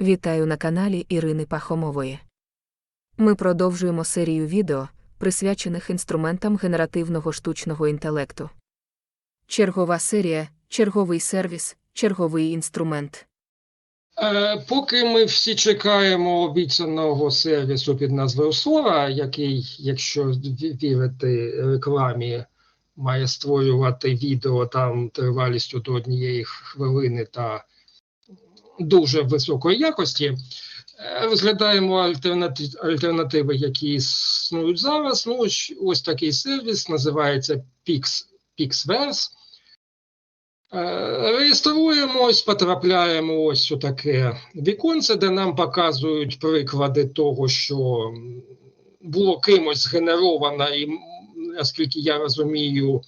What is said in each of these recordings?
Вітаю на каналі Ірини Пахомової. Ми продовжуємо серію відео, присвячених інструментам генеративного штучного інтелекту. Чергова серія, черговий сервіс, черговий інструмент. Е, Поки ми всі чекаємо обіцяного сервісу під назвою Sora, який, якщо вірити рекламі, має створювати відео там тривалістю до однієї хвилини та дуже високої якості, е, розглядаємо альтернати- альтернативи, які існують зараз. Ну, ось- такий сервіс називається Pix, Pixverse. Е, Реєструємось, потрапляємо ось у таке віконце, де нам показують приклади того, що було кимось згенеровано, і, наскільки я розумію,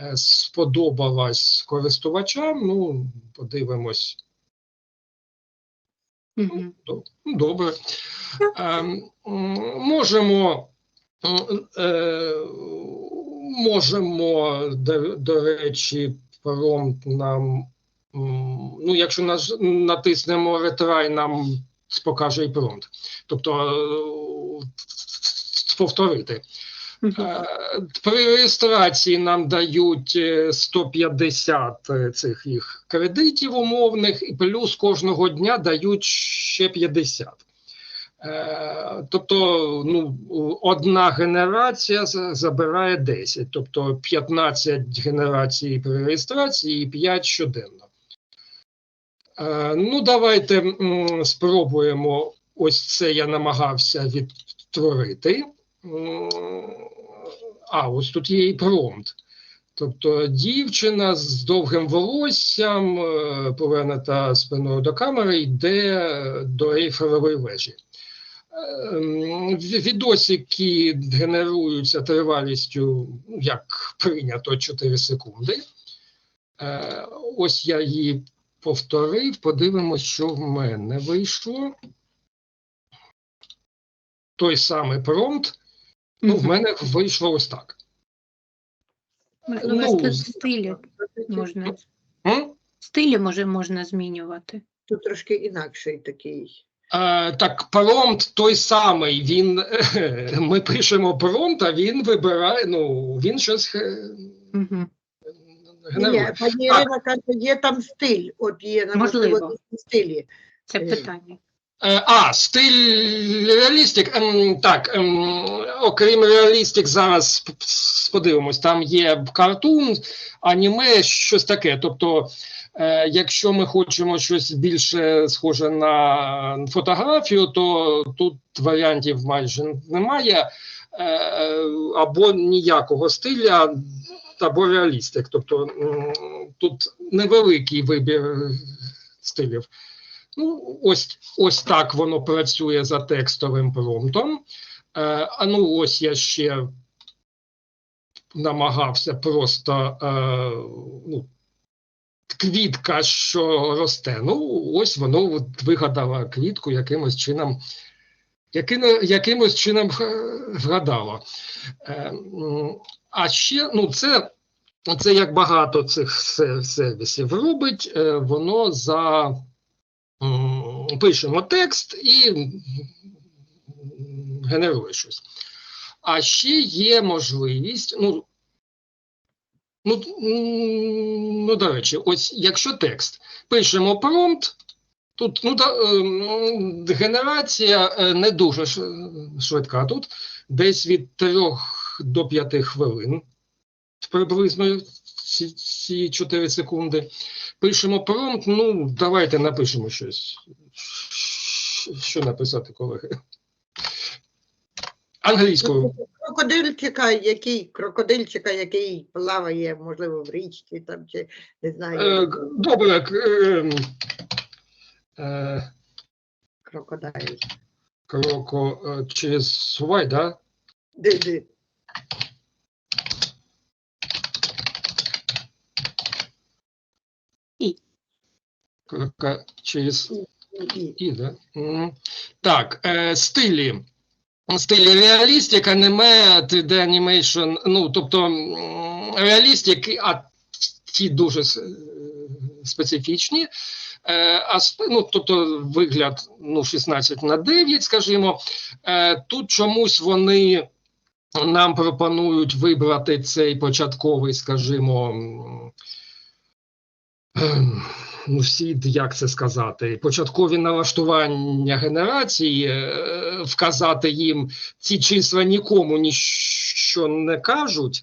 е, сподобалась користувачам. Ну, подивимось. Ну, Добре. М, Можемо, е, можемо, до, до речі, промпт нам, ну, якщо наж, натиснемо ретрай, нам покаже і промпт. Тобто е, повторити. Е, При реєстрації нам дають е, 150 е, цих їх кредитів умовних, і плюс кожного дня дають ще 50. Е, Тобто ну, одна генерація забирає 10, тобто 15 генерацій при реєстрації і 5 щоденно. Е, Ну, давайте спробуємо. Ось це я намагався відтворити. М, А, ось тут є і промпт. Тобто дівчина з довгим волоссям, е, повернута спиною до камери, йде до Ейфелевої вежі. Ві- Відосики генеруються тривалістю, як прийнято, 4 секунди. Е, Ось я її повторив, подивимось, що в мене вийшло. Той самий промпт. Ну, в мене вийшло ось так. Можливо, ну, стилі можна. М? Стилі може можна змінювати. Тут трошки інакший такий. Е, так, промпт той самий. Він, ми пишемо промпт, а він вибирає, ну, він щось е, Угу. генерує. Ні, пані Ірина каже, є там стиль. От є на стилі. Це Е. питання. Е, А, стиль реалістик. Ем, так, ем, окрім реалістик, зараз подивимось, там є картун, аніме, щось таке. Тобто, е, якщо ми хочемо щось більше схоже на фотографію, то тут варіантів майже немає. Е, або ніякого стиля, або реалістик. Тобто тут невеликий вибір стилів. Ну, ось, ось так воно працює за текстовим промптом. Е, а ну, ось я ще намагався просто е, ну, квітка, що росте. Ну, ось воно вигадало квітку якимось чином, яким, якимось чином е, вгадало. Е, а ще, ну, це, це як багато цих сервісів робить, е, воно за. Пишемо текст і генерує щось. А ще є можливість, ну, ну, ну до речі, ось якщо текст, пишемо промпт, тут ну, да, ем, генерація е, не дуже швидка. Тут десь від 3 до 5 хвилин приблизно ці, ці 4 секунди. Пишемо промпт, ну, давайте напишемо щось. Що написати, колеги? Англійською. Крокодильчика, який крокодильчика, який плаває, можливо, в річці там чи не знаю. Е, Добре. е, е, Крокодиль. Кроко через Сувай, да? Ди-ди. Через І. Да? Так, е, стилі. Стилі реалістик, аніме, 3D animation, ну, тобто м, реалістик, а ті дуже е, специфічні. Е, асп... ну, тобто вигляд ну, 16 на 9, скажімо. Е, тут чомусь вони нам пропонують вибрати цей початковий, скажімо, ем, всі, як це сказати, початкові налаштування генерації, е, вказати їм ці числа нікому ніщо не кажуть.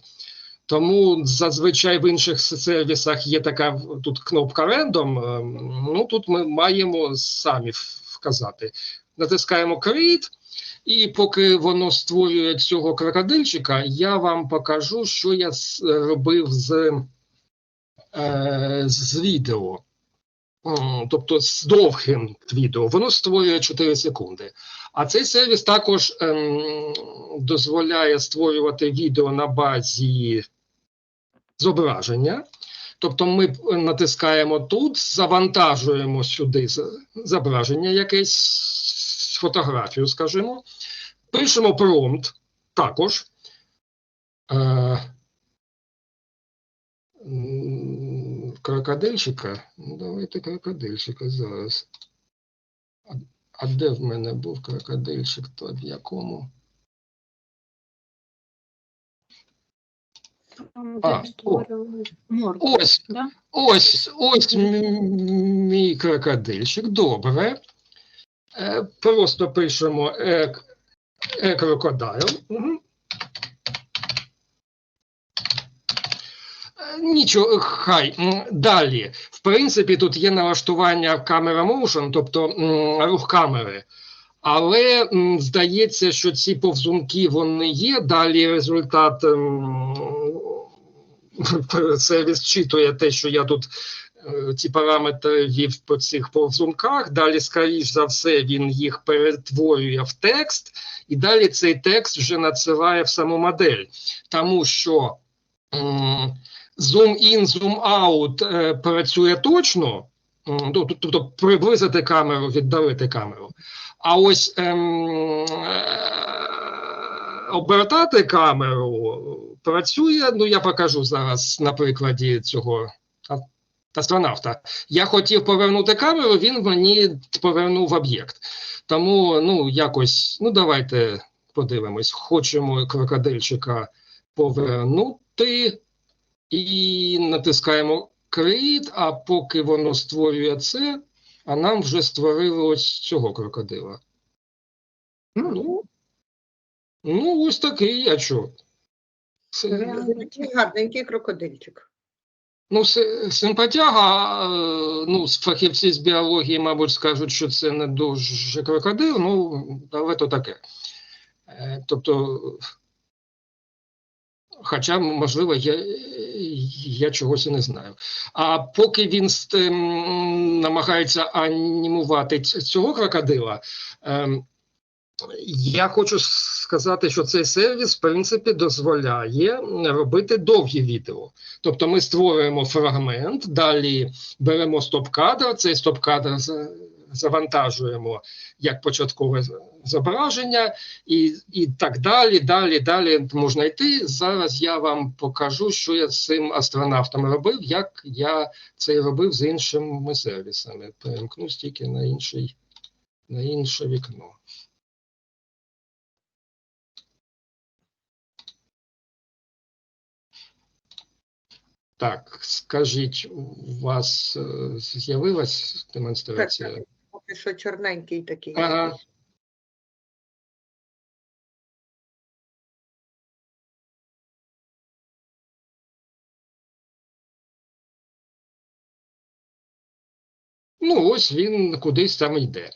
Тому зазвичай в інших сервісах є така тут кнопка рендом. Ну тут ми маємо самі вказати. Натискаємо Create, і поки воно створює цього крокодильчика, я вам покажу, що я робив з, е, з відео. Тобто з довгим відео, воно створює 4 секунди. А цей сервіс також ем, дозволяє створювати відео на базі зображення. Тобто ми е, натискаємо тут, завантажуємо сюди зображення, якесь фотографію, скажімо, пишемо промпт також. Е, крокодильчика. Ну, Давайте крокодильчика зараз. А, де в мене був крокодильчик, то в якому? А, морку, Ось, да? ось, ось мій крокодильчик. Добре. Е, просто пишемо е, е крокодайл. Угу. Нічого, хай. Далі. В принципі, тут є налаштування камера motion, тобто рух камери. Але здається, що ці повзунки вони є. Далі результат м, сервіс читує те, що я тут е, ці параметри ввів по цих повзунках. Далі, скоріш за все, він їх перетворює в текст, і далі цей текст вже надсилає в саму модель. Тому що zoom out е, працює точно, ну, тобто приблизити камеру, віддалити камеру. А ось ем, е, обертати камеру працює. Ну, я покажу зараз на прикладі цього астронавта. Я хотів повернути камеру, він мені повернув об'єкт. Тому, ну, якось, ну, давайте подивимось. Хочемо крокодильчика повернути і натискаємо Create, а поки воно створює це, а нам вже створили ось цього крокодила. Ну, ну ось такий, а що? Це, гарненький крокодильчик. ну, симпатяга, е, ну, фахівці з біології, мабуть, скажуть, що це не дуже крокодил, ну, але то таке. Е, Тобто, хоча, можливо, я, я чогось і не знаю. А поки він намагається анімувати цього крокодила, ем, я хочу сказати, що цей сервіс, в принципі, дозволяє робити довгі відео. Тобто ми створюємо фрагмент, далі беремо стоп-кадр, цей стоп-кадр завантажуємо як початкове зображення, і, і так далі, далі, далі можна йти. Зараз я вам покажу, що я з цим астронавтом робив, як я це робив з іншими сервісами. Перемкнусь тільки на, інший, на інше вікно. Так, скажіть, у вас е, з'явилась демонстрація? Поки що чорненький такий. Ага. Ну, ось він кудись там йде.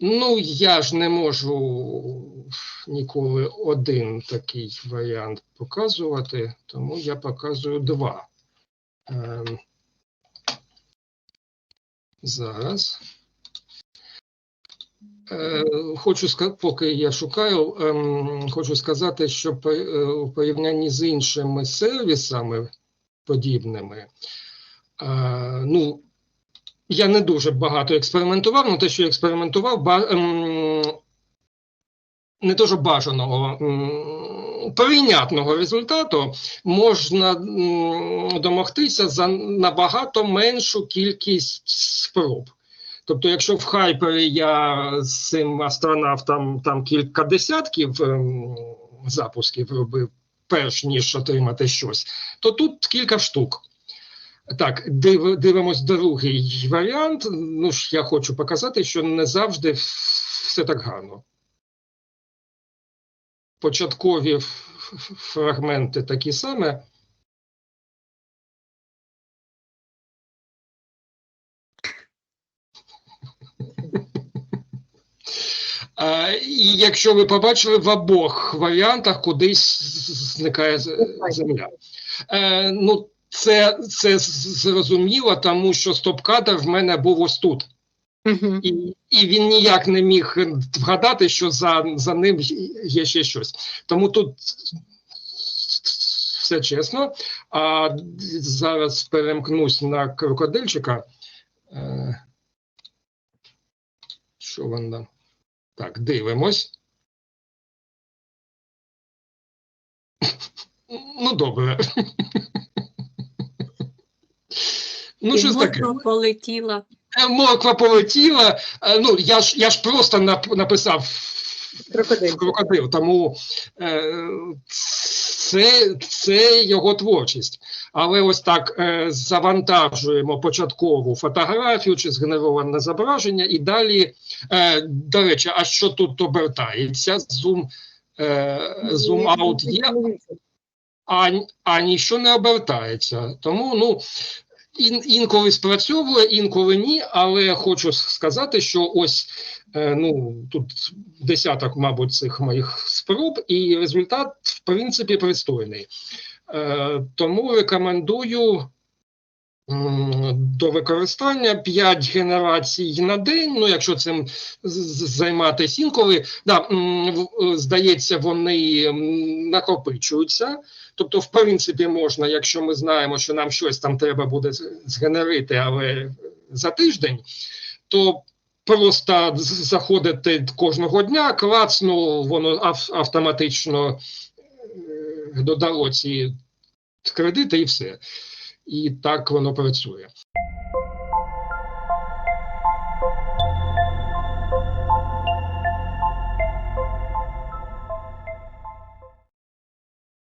Ну, я ж не можу ніколи один такий варіант показувати, тому я показую два. Ем, зараз. Е, Хочу поки я шукаю, ем, хочу сказати, що по- е, порівнянні з іншими сервісами подібними, е, ну, я не дуже багато експериментував, але те, що я експериментував, ем, не дуже бажаного, прийнятного результату можна домогтися за набагато меншу кількість спроб. Тобто, якщо в хайпері я з цим астронавтом там кілька десятків ем, запусків робив, перш ніж отримати щось, то тут кілька штук. Так, див, дивимось другий варіант. Ну ж я хочу показати, що не завжди все так гарно. Початкові фрагменти такі самі. І якщо ви побачили, в обох варіантах кудись зникає земля. Е, ну, це, це зрозуміло, тому що стоп-кадр в мене був ось тут. І, і він ніяк не міг вгадати, що за, за ним є ще щось. Тому тут все чесно. А зараз перемкнусь на крокодильчика. Е, що він там? Так, дивимось. Ну, добре. Ну, щось таке. морква полетіла. Е, Морква полетіла. Е, Ну, я ж, я ж просто нап- написав Крокодильчик. крокодил, тому е, це, це його творчість. Але ось так е, завантажуємо початкову фотографію чи згенероване зображення, і далі, е, до речі, а що тут обертається? Зум, е, зум аут є, а, а ніщо не обертається. Тому ну, ін, інколи спрацьовує, інколи ні, але хочу сказати, що ось е, ну, тут десяток, мабуть, цих моїх спроб, і результат, в принципі, пристойний. Е, тому рекомендую. До використання 5 генерацій на день. Ну, якщо цим займатися інколи, да, е, здається, вони накопичуються. Тобто, в принципі, можна, якщо ми знаємо, що нам щось там треба буде згенерити, але за тиждень, то просто заходити кожного дня, клацну, воно автоматично е, додало ці кредити і все. І так воно працює.